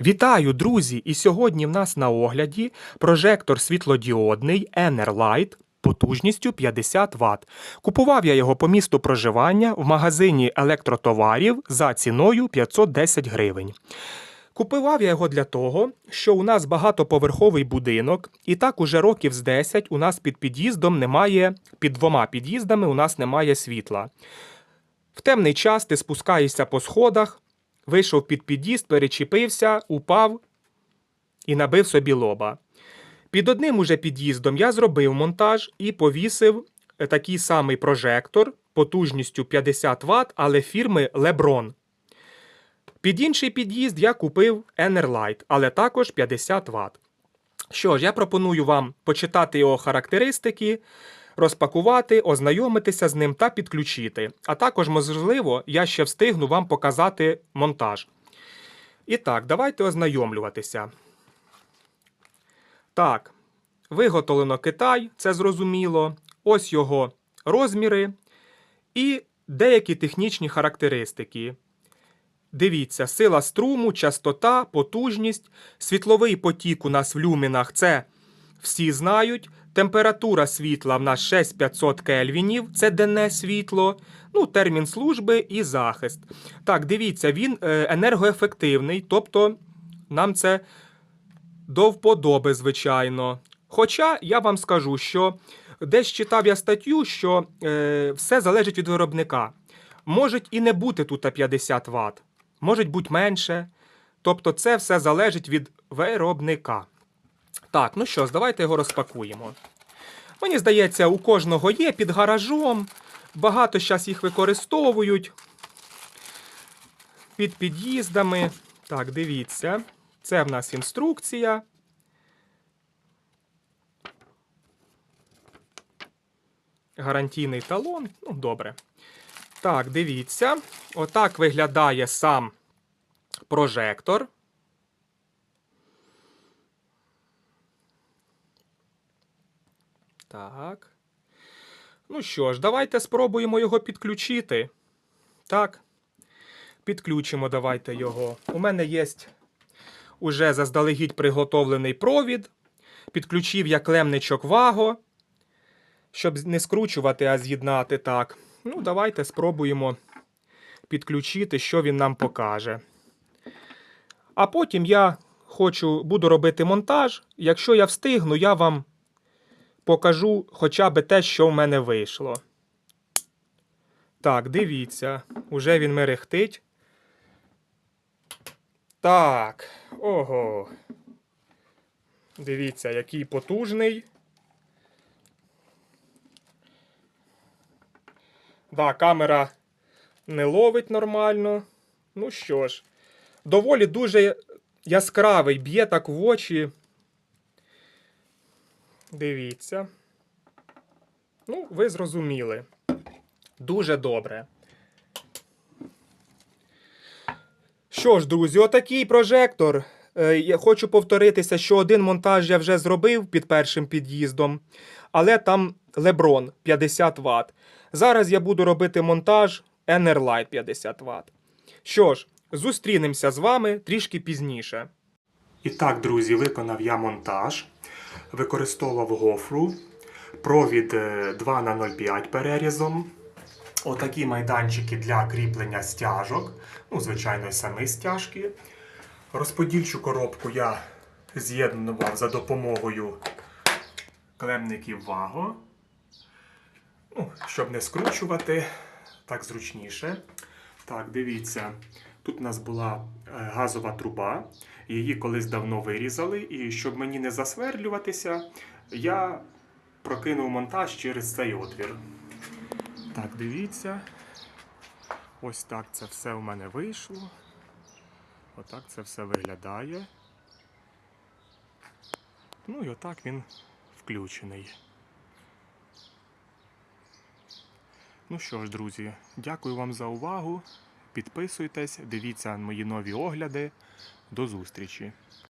Вітаю, друзі! І сьогодні в нас на огляді прожектор світлодіодний Enerlight потужністю 50 Вт. Купував я його по місту проживання в магазині електротоварів за ціною 510 гривень. Купував я його для того, що у нас багатоповерховий будинок, і так уже років з 10 у нас під під'їздом немає, під двома під'їздами у нас немає світла. В темний час ти спускаєшся по сходах, вийшов під під'їзд, перечепився, упав і набив собі лоба. Під одним уже під'їздом я зробив монтаж і повісив е, такий самий прожектор потужністю 50 Вт, але фірми Lebron. Під інший під'їзд я купив Enerlight, але також 50 Вт. Що ж, я пропоную вам почитати його характеристики, розпакувати, ознайомитися з ним та підключити. А також, можливо, я ще встигну вам показати монтаж. І так, давайте ознайомлюватися. Так, виготовлено Китай, це зрозуміло. Ось його розміри і деякі технічні характеристики. Дивіться, сила струму, частота, потужність, світловий потік у нас в люмінах це всі знають. Температура світла в нас 6500 кельвінів, це денне світло, ну, термін служби і захист. Так, дивіться, він е, енергоефективний, тобто нам це до вподоби, звичайно. Хоча я вам скажу, що десь читав я статтю, що е, все залежить від виробника. Можуть і не бути тут 50 Вт, можуть бути менше. Тобто, це все залежить від виробника. Так, ну що ж, давайте його розпакуємо. Мені здається, у кожного є під гаражом. Багато зараз їх використовують. Під під'їздами. Так, дивіться. Це в нас інструкція. Гарантійний талон. Ну, добре. Так, дивіться. Отак виглядає сам прожектор. Так. Ну що ж, давайте спробуємо його підключити. Так. Підключимо давайте його. У мене є уже заздалегідь приготовлений провід. Підключив я клемничок ваго, щоб не скручувати, а з'єднати так. Ну, давайте спробуємо підключити, що він нам покаже. А потім я хочу, буду робити монтаж. Якщо я встигну, я вам покажу хоча б те, що в мене вийшло. Так, дивіться, уже він мерехтить. Так, ого. Дивіться, який потужний. Да, камера не ловить нормально. Ну що ж, доволі дуже яскравий, б'є так в очі. Дивіться. Ну, ви зрозуміли. Дуже добре. Що ж, друзі, отакий прожектор. Е, Я хочу повторитися, що один монтаж я вже зробив під першим під'їздом, але там Lebron 50 Вт. Зараз я буду робити монтаж Enerlight 50 Вт. Що ж, зустрінемося з вами трішки пізніше. І так, друзі, виконав я монтаж. Використовував гофру, провід е, 2 на 0,5 перерізом. Отакі майданчики для кріплення стяжок. Ну, звичайно, і самі стяжки. Розподільчу коробку я з'єднував за допомогою клемників ваго. Ну, щоб не скручувати, так зручніше. Так, дивіться, тут у нас була е, газова труба. Її колись давно вирізали, і щоб мені не засверлюватися, я прокинув монтаж через цей отвір. Так, дивіться. Ось так це все у мене вийшло. Отак це все виглядає. Ну і отак він включений. Ну що ж, друзі, дякую вам за увагу. Підписуйтесь, дивіться мої нові огляди. До зустрічі!